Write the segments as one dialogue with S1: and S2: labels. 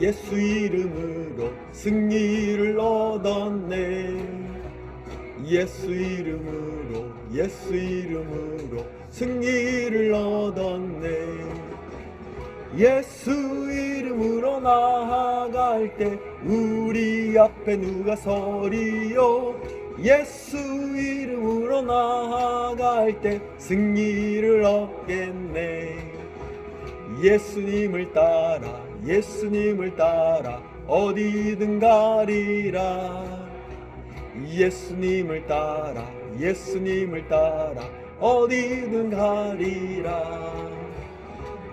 S1: 예수 이름으로 승리를 얻었네. 예수 이름으로 예수 이름으로 승리를 얻었네. 예수 이름으로 나아갈 때 우리 앞에 누가 서리요? 예수 이름으로 나아갈 때 승리를 얻겠네. 예수님을 따라 예수님을 따라 어디든 가리라. 예수님을 따라 예수님을 따라 어디든 가리라.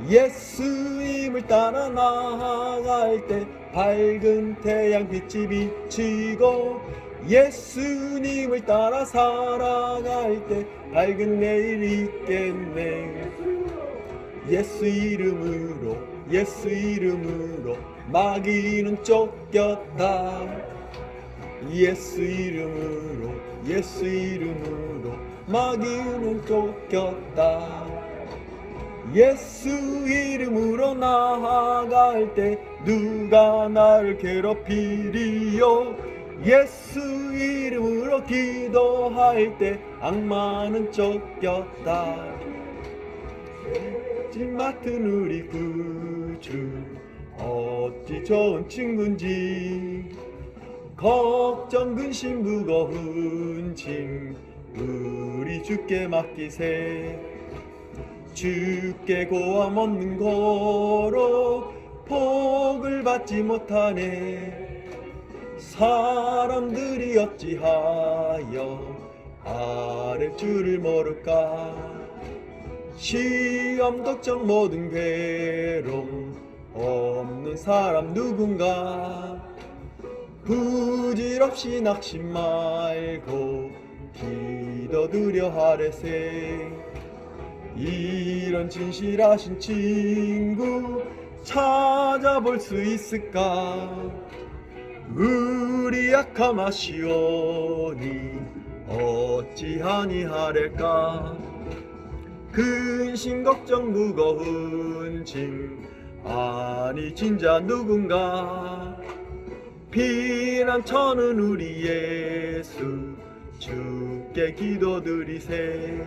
S1: 예수님을 따라 나아갈 때 밝은 태양 빛이 비치고 예수님을 따라 살아갈 때 밝은 내일 있겠네 예수 이름으로 예수 이름으로 마귀는 쫓겼다. 예수 이름으로 예수 이름으로 마귀는 쫓겼다. 예수 이름으로 나아갈 때 누가 나를 괴롭히리요? 예수 이름으로 기도할 때 악마는 쫓겼다 집 맡은 우리 구주. 어찌 좋은 친구인지. 걱정 근심 무거운 짐 우리 주께 맡기세. 주께 고함 얻는 거로 복을 받지 못하네. 사람들이 어찌하여 아랠 줄을 모를까 시험 걱정 모든 괴로움 없는 사람 누군가? 부질없이 낙심 말고 기도드려 하래세. 이런 진실하신 친구 찾아볼 수 있을까? 우리 약함 아시오니 어찌하니 하랄까 근심 걱정 무거운 짐. 아니 진짜 누군가 피난처는 우리 예수 주께 기도드리세.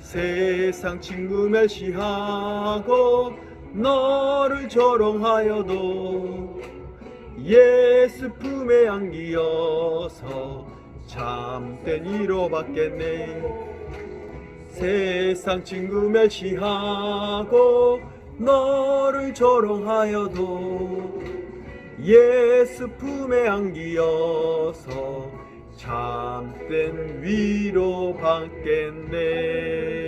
S1: 세상 친구 멸시하고 너를 조롱하여도 예수 품에 안기어서 참된 위로 받겠네 세상 친구 멸시하고 너를 조롱하여도 예수 품에 안기어서 참된 위로 받겠네